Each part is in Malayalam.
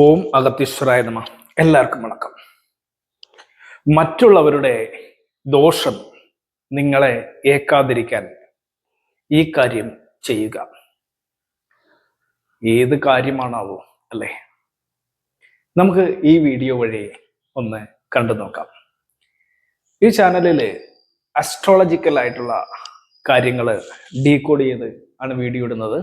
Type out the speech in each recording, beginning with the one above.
ഓം അഗത്തീശ്വരായ നമ. എല്ലാവർക്കും വണക്കം. മറ്റുള്ളവരുടെ ദോഷം നിങ്ങളെ ഏക്കാതിരിക്കാൻ ഈ കാര്യം ചെയ്യുക. ഏത് കാര്യമാണാവോ അല്ലേ? നമുക്ക് ഈ വീഡിയോ വഴി ഒന്ന് കണ്ടു നോക്കാം. ഈ ചാനലിൽ അസ്ട്രോളജിക്കൽ ആയിട്ടുള്ള കാര്യങ്ങൾ ഡീകോഡ് ചെയ്ത് ആണ് വീഡിയോ ഇടുന്നത്.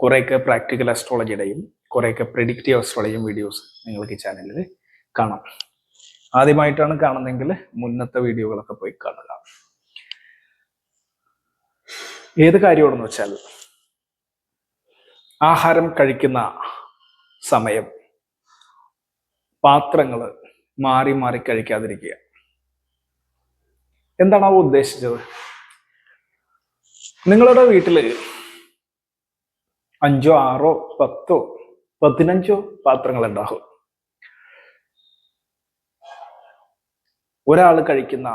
കുറേയൊക്കെ പ്രാക്ടിക്കൽ അസ്ട്രോളജിയുടെയും കുറേയൊക്കെ പ്രിഡിക്റ്റീവ് അസ്ട്രോളജിയും വീഡിയോസ് നിങ്ങൾക്ക് ഈ ചാനലിൽ കാണാം. ആദ്യമായിട്ടാണ് കാണുന്നതെങ്കിൽ മുന്നത്തെ വീഡിയോകളൊക്കെ പോയി കാണുക. ഏത് കാര്യമാണെന്ന് വെച്ചാൽ ആഹാരം കഴിക്കുന്ന സമയം പാത്രങ്ങൾ മാറി മാറി കഴിക്കാതിരിക്കുക. എന്താണ് അവ ഉദ്ദേശിച്ചത്? നിങ്ങളുടെ വീട്ടിൽ അഞ്ചോ ആറോ പത്തോ പതിനഞ്ചോ പാത്രങ്ങൾ ഉണ്ടാകും ഒരാൾ കഴിക്കുന്ന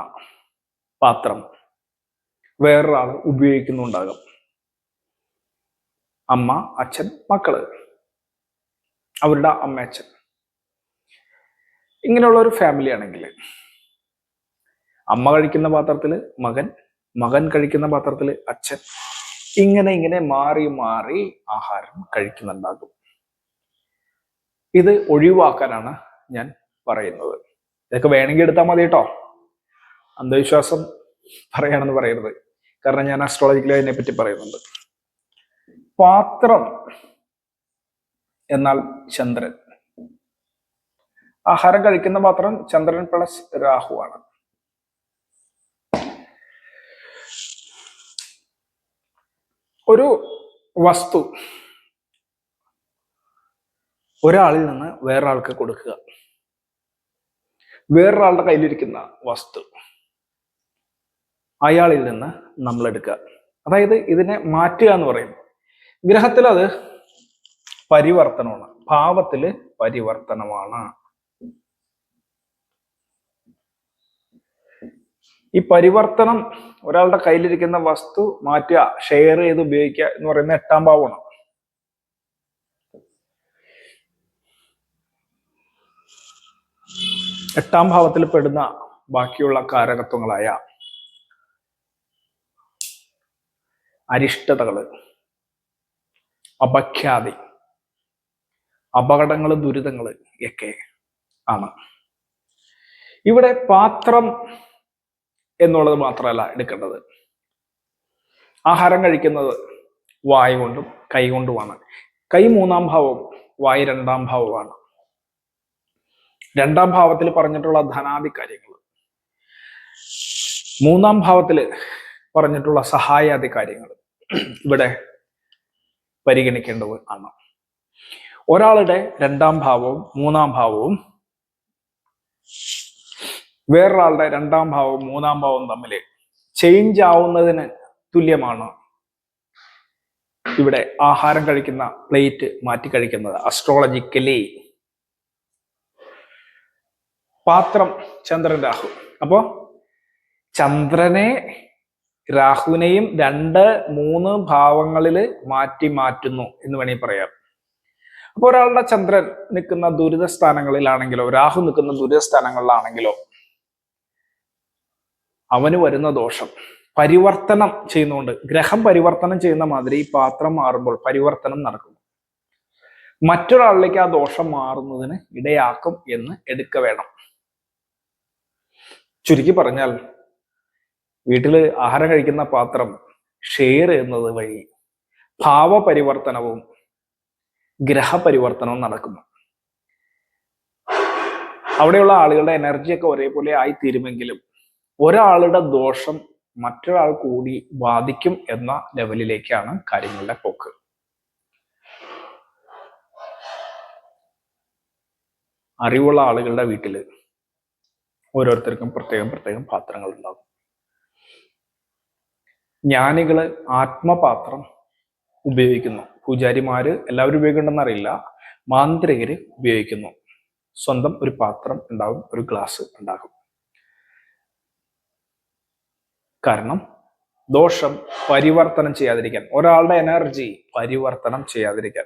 പാത്രം വേറൊരാൾ ഉപയോഗിക്കുന്നുണ്ടാകും. അമ്മ അച്ഛൻ മക്കൾ. അവരുടെ അമ്മ അച്ഛൻ. ഇങ്ങനെയുള്ള ഒരു ഫാമിലി ആണെങ്കിൽ അമ്മ കഴിക്കുന്ന പാത്രത്തിൽ മകൻ മകൻ കഴിക്കുന്ന പാത്രത്തിൽ അച്ഛൻ. ഇങ്ങനെ ഇങ്ങനെ മാറി മാറി ആഹാരം കഴിക്കുന്നുണ്ടാകും. ഇത് ഒഴിവാക്കാനാണ് ഞാൻ പറയുന്നത്. ഇതൊക്കെ വേണമെങ്കിൽ എടുത്താൽ മതി കേട്ടോ. അന്ധവിശ്വാസം പറയാണെന്ന് പറയരുത്. കാരണം ഞാൻ അസ്ട്രോളജിക്കലി അതിനെ പറ്റി പറയുന്നുണ്ട്. പാത്രം എന്നാൽ ചന്ദ്രൻ. ആഹാരം കഴിക്കുന്ന പാത്രം ചന്ദ്രൻ പ്ലസ് രാഹുവാണ് ഒരു വസ്തു ഒരാളിൽ നിന്ന് വേറൊരാൾക്ക് കൊടുക്കുക. വേറൊരാളുടെ കയ്യിലിരിക്കുന്ന വസ്തു അയാളിൽ നിന്ന് നമ്മൾ എടുക്കുക അതായത് ഇതിനെ മാറ്റുക എന്ന് പറയും. ഗ്രഹത്തിൽ അത് പരിവർത്തനമാണ്. ഭാവത്തിൽ പരിവർത്തനമാണ്. ഈ പരിവർത്തനം ഒരാളുടെ കയ്യിലിരിക്കുന്ന വസ്തു മാറ്റുക ഷെയർ ചെയ്ത് ഉപയോഗിക്കുക എന്ന് പറയുന്ന എട്ടാം ഭാവമാണ്. എട്ടാം ഭാവത്തിൽ പെടുന്ന ബാക്കിയുള്ള കാരകത്വങ്ങളായ അരിഷ്ടതകൾ അപഖ്യാതി അപകടങ്ങൾ ദുരിതങ്ങൾ ഒക്കെ ആണ്. ഇവിടെ പാത്രം എന്നുള്ളത് മാത്രമല്ല എടുക്കേണ്ടത്. ആഹാരം കഴിക്കുന്നത് വായ കൊണ്ടും കൈ കൊണ്ടുമാണ്. കൈ മൂന്നാം ഭാവവും വായ രണ്ടാം ഭാവമാണ് രണ്ടാം ഭാവത്തിൽ പറഞ്ഞിട്ടുള്ള ധനാദി കാര്യങ്ങൾ. മൂന്നാം ഭാവത്തിൽ പറഞ്ഞിട്ടുള്ള സഹായാദി കാര്യങ്ങൾ ഇവിടെ പരിഗണിക്കേണ്ടത് ആണ്. ഒരാളുടെ രണ്ടാം ഭാവവും മൂന്നാം ഭാവവും വേറൊരാളുടെ രണ്ടാം ഭാവവും മൂന്നാം ഭാവവും തമ്മിൽ ചേഞ്ച് ആവുന്നതിന് തുല്യമാണ് ഇവിടെ ആഹാരം കഴിക്കുന്ന പ്ലേറ്റ് മാറ്റി കഴിക്കുന്നത്. അസ്ട്രോളജിക്കലി പാത്രം ചന്ദ്രൻ രാഹു. അപ്പോ ചന്ദ്രനെ രാഹുവിനെയും രണ്ട് മൂന്ന് ഭാവങ്ങളിൽ മാറ്റി മാറ്റുന്നു എന്ന് വേണമെങ്കിൽ പറയാം. അപ്പോൾ ഒരാളുടെ ചന്ദ്രൻ നിൽക്കുന്ന ദുരിത സ്ഥാനങ്ങളിലാണെങ്കിലോ രാഹു നിൽക്കുന്ന ദുരിത സ്ഥാനങ്ങളിലാണെങ്കിലോ അവന് വരുന്ന ദോഷം. പരിവർത്തനം ചെയ്യുന്നുണ്ട്. ഗ്രഹം പരിവർത്തനം ചെയ്യുന്ന മാതിരി പാത്രം മാറുമ്പോൾ പരിവർത്തനം നടക്കുന്നു മറ്റൊരാളിലേക്ക് ആ ദോഷം മാറുന്നതിന് ഇടയാക്കും എന്ന് എടുക്ക വേണം. ചുരുക്കി പറഞ്ഞാൽ വീട്ടിൽ ആഹാരം കഴിക്കുന്ന പാത്രം ഷെയർ ചെയ്യുന്നത് വഴി ഭാവപരിവർത്തനവും ഗ്രഹപരിവർത്തനവും നടക്കുന്നു. അവിടെയുള്ള ആളുകളുടെ എനർജിയൊക്കെ ഒരേപോലെ ആയിത്തീരുമെങ്കിലും ഒരാളുടെ ദോഷം മറ്റൊരാൾ കൂടി ബാധിക്കും എന്ന ലെവലിലേക്കാണ് കാര്യങ്ങളുടെ പോക്ക്. അറിവുള്ള ആളുകളുടെ വീട്ടിൽ ഓരോരുത്തർക്കും പ്രത്യേകം പ്രത്യേകം പാത്രങ്ങൾ ഉണ്ടാകും. ജ്ഞാനികൾ ആത്മപാത്രം ഉപയോഗിക്കുന്നു. പൂജാരിമാര് എല്ലാവരും ഉപയോഗിക്കണമെന്ന് അറിയില്ല മാന്ത്രികര് ഉപയോഗിക്കുന്നു. സ്വന്തം ഒരു പാത്രം ഉണ്ടാവും ഒരു ഗ്ലാസ് ഉണ്ടാകും. കാരണം ദോഷം പരിവർത്തനം ചെയ്യാതിരിക്കാൻ ഒരാളുടെ എനർജി പരിവർത്തനം ചെയ്യാതിരിക്കാൻ.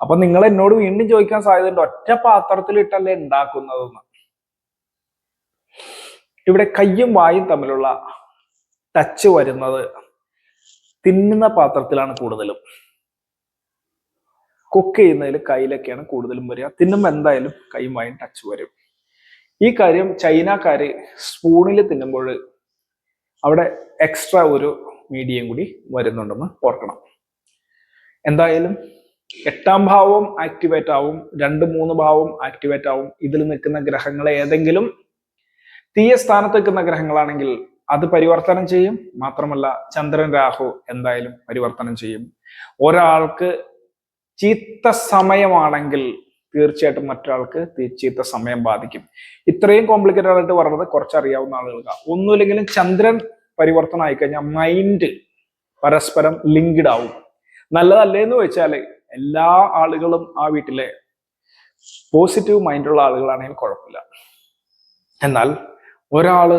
അപ്പൊ നിങ്ങൾ എന്നോട് വീണ്ടും ചോദിക്കാൻ സാധ്യതയുണ്ട്. ഒറ്റ പാത്രത്തിലിട്ടല്ലേ ഉണ്ടാക്കുന്നതെന്ന്. ഇവിടെ കയ്യും വായും തമ്മിലുള്ള ടച്ച് വരുന്നത് തിന്നുന്ന പാത്രത്തിലാണ് കൂടുതലും. കുക്ക് ചെയ്യുന്നതിൽ കയ്യിലൊക്കെയാണ് കൂടുതലും വരിക. തിന്നുമ്പോൾ എന്തായാലും കൈയും വായും ടച്ച് വരും. ഈ കാര്യം ചൈനക്കാര് സ്പൂണിൽ തിന്നുമ്പോൾ അവിടെ എക്സ്ട്രാ ഒരു മീഡിയം കൂടി വരുന്നുണ്ടെന്ന് ഓർക്കണം. എന്തായാലും എട്ടാം ഭാവം ആക്ടിവേറ്റ് ആവും രണ്ട് മൂന്ന് ഭാവം ആക്ടിവേറ്റ് ആവും. ഇതിൽ നിൽക്കുന്ന ഗ്രഹങ്ങളെ ഏതെങ്കിലും തീയ സ്ഥാനത്ത് നിൽക്കുന്ന ഗ്രഹങ്ങളാണെങ്കിൽ അത് പരിവർത്തനം ചെയ്യും. മാത്രമല്ല ചന്ദ്രൻ രാഹു എന്തായാലും പരിവർത്തനം ചെയ്യും. ഒരാൾക്ക് ചീത്ത സമയമാണെങ്കിൽ തീർച്ചയായിട്ടും മറ്റൊരാൾക്ക് ചീത്ത സമയം ബാധിക്കും. ഇത്രയും കോംപ്ലിക്കേറ്റഡ് ആയിട്ട് പറഞ്ഞത് കുറച്ചറിയാവുന്ന ആളുകൾക്ക്. ഒന്നുമില്ലെങ്കിലും ചന്ദ്രൻ പരിവർത്തനം ആയിക്കഴിഞ്ഞാൽ മൈൻഡ് പരസ്പരം ലിങ്ക്ഡ് ആവും. നല്ലതല്ലേ എന്ന് വെച്ചാൽ എല്ലാ ആളുകളും ആ വീട്ടിലെ പോസിറ്റീവ് മൈൻഡുള്ള ആളുകളാണെങ്കിൽ കുഴപ്പമില്ല. എന്നാൽ ഒരാൾ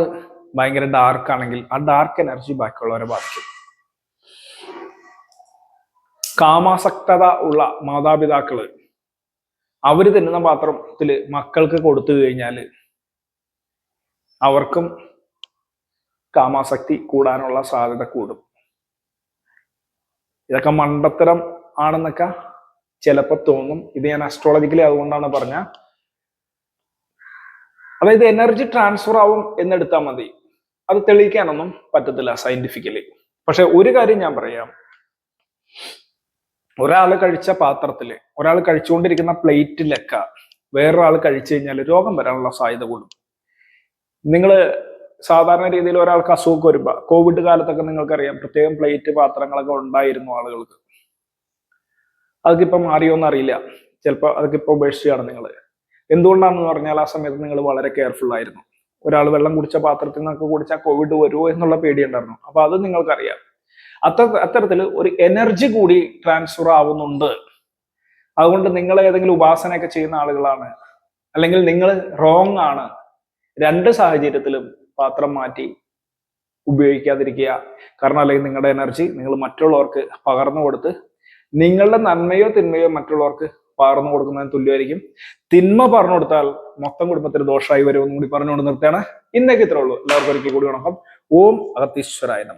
ഭയങ്കര ഡാർക്ക് ആണെങ്കിൽ ആ ഡാർക്ക് എനർജി ബാക്കിയുള്ളവരെ ബാധിക്കും. കാമാസക്തത ഉള്ള മാതാപിതാക്കൾ അവർ തിന്നുന്ന പാത്രത്തിൽ മക്കൾക്ക് കൊടുത്തു കഴിഞ്ഞാൽ അവർക്കും കാമാസക്തി കൂടാനുള്ള സാധ്യത കൂടും. ഇതൊക്കെ മണ്ടത്തരം ആണെന്നൊക്കെ ചിലപ്പോൾ തോന്നും. ഇത് ഞാൻ അസ്ട്രോളജിക്കലി അതുകൊണ്ടാണ് പറഞ്ഞ അതായത് എനർജി ട്രാൻസ്ഫർ ആവും എന്നെടുത്താൽ മതി. അത് തെളിയിക്കാനൊന്നും പറ്റത്തില്ല സയന്റിഫിക്കലി പക്ഷെ ഒരു കാര്യം ഞാൻ പറയാം. ഒരാൾ കഴിച്ച പാത്രത്തിൽ ഒരാൾ കഴിച്ചുകൊണ്ടിരിക്കുന്ന പ്ലേറ്റിലൊക്കെ വേറൊരാൾ കഴിച്ചു കഴിഞ്ഞാൽ രോഗം വരാനുള്ള സാധ്യത കൂടും. നിങ്ങൾ സാധാരണ രീതിയിൽ ഒരാൾക്ക് അസുഖം വരുമ്പോ കോവിഡ് കാലത്തൊക്കെ നിങ്ങൾക്കറിയാം പ്രത്യേകം പ്ലേറ്റ് പാത്രങ്ങളൊക്കെ ഉണ്ടായിരുന്നു ആളുകൾക്ക്. അതൊക്കെ ഇപ്പൊ മാറിയോന്ന് അറിയില്ല ചിലപ്പോൾ അതൊക്കെ ഇപ്പൊ ഉപേക്ഷിച്ചാണ് നിങ്ങൾ എന്തുകൊണ്ടാണെന്ന് പറഞ്ഞാൽ ആ സമയത്ത് നിങ്ങൾ വളരെ കെയർഫുൾ ആയിരുന്നു. ഒരാൾ വെള്ളം കുടിച്ച പാത്രത്തിൽ നിന്നൊക്കെ കുടിച്ചാൽ കോവിഡ് വരുമോ എന്നുള്ള പേടിയുണ്ടായിരുന്നു. അപ്പൊ അത് നിങ്ങൾക്കറിയാം. അത്ര അത്തരത്തിൽ ഒരു എനർജി കൂടി ട്രാൻസ്ഫർ ആവുന്നുണ്ട്. അതുകൊണ്ട് നിങ്ങൾ ഏതെങ്കിലും ഉപാസനയൊക്കെ ചെയ്യുന്ന ആളുകളാണ്. അല്ലെങ്കിൽ നിങ്ങൾ റോങ് ആണ്. രണ്ട് സാഹചര്യത്തിലും പാത്രം മാറ്റി ഉപയോഗിക്കാതിരിക്കുക. കാരണം അല്ലെങ്കിൽ നിങ്ങളുടെ എനർജി നിങ്ങൾ മറ്റുള്ളവർക്ക് പകർന്നു കൊടുത്ത് നിങ്ങളുടെ നന്മയോ തിന്മയോ മറ്റുള്ളവർക്ക് പകർന്നു കൊടുക്കുന്നതിന് തുല്യമായിരിക്കും. തിന്മ പറഞ്ഞു കൊടുത്താൽ മൊത്തം കുടുംബത്തിന് ദോഷമായി വരുമെന്നും കൂടി പറഞ്ഞുകൊണ്ട് നിർത്തുകയാണ്. ഇന്നേക്ക് ഇത്രേ ഉള്ളൂ. എല്ലാവർക്കും ഒരിക്കൽ കൂടി വണക്കം. ഓം അഗത്തീശ്വരായ നമ.